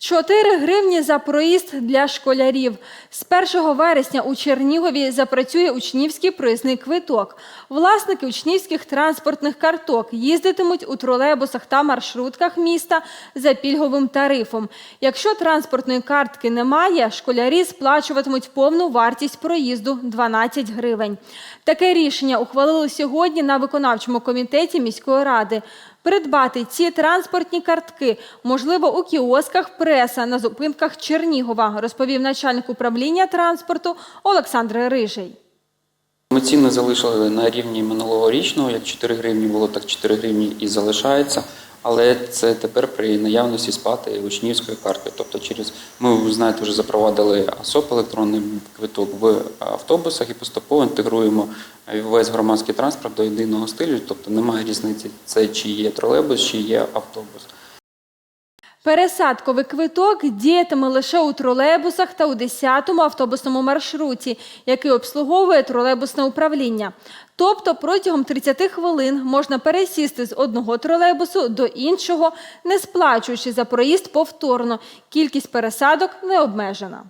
4 гривні за проїзд для школярів. З 1 вересня у Чернігові запрацює учнівський проїзний квиток. Власники учнівських транспортних карток їздитимуть у тролейбусах та маршрутках міста за пільговим тарифом. Якщо транспортної картки немає, школярі сплачуватимуть повну вартість проїзду 12 гривень. Таке рішення ухвалили сьогодні на виконавчому комітеті міської ради. Придбати ці транспортні картки можливо у кіосках преса на зупинках Чернігова, розповів начальник управління транспорту Олександр Рижий. Ми ціни залишили на рівні минулогорічного, як 4 гривні було, так 4 гривні і залишається. Але це тепер при наявності сплати учнівської картки. Тобто, через ми знаєте, вже запровадили АСОП електронний квиток в автобусах і поступово інтегруємо весь громадський транспорт до єдиного стилю. Тобто немає різниці, це чи є тролейбус, чи є автобус. Пересадковий квиток діятиме лише у тролейбусах та у 10-му автобусному маршруті, який обслуговує тролейбусне управління. Тобто протягом 30 хвилин можна пересісти з одного тролейбусу до іншого, не сплачуючи за проїзд повторно. Кількість пересадок не обмежена.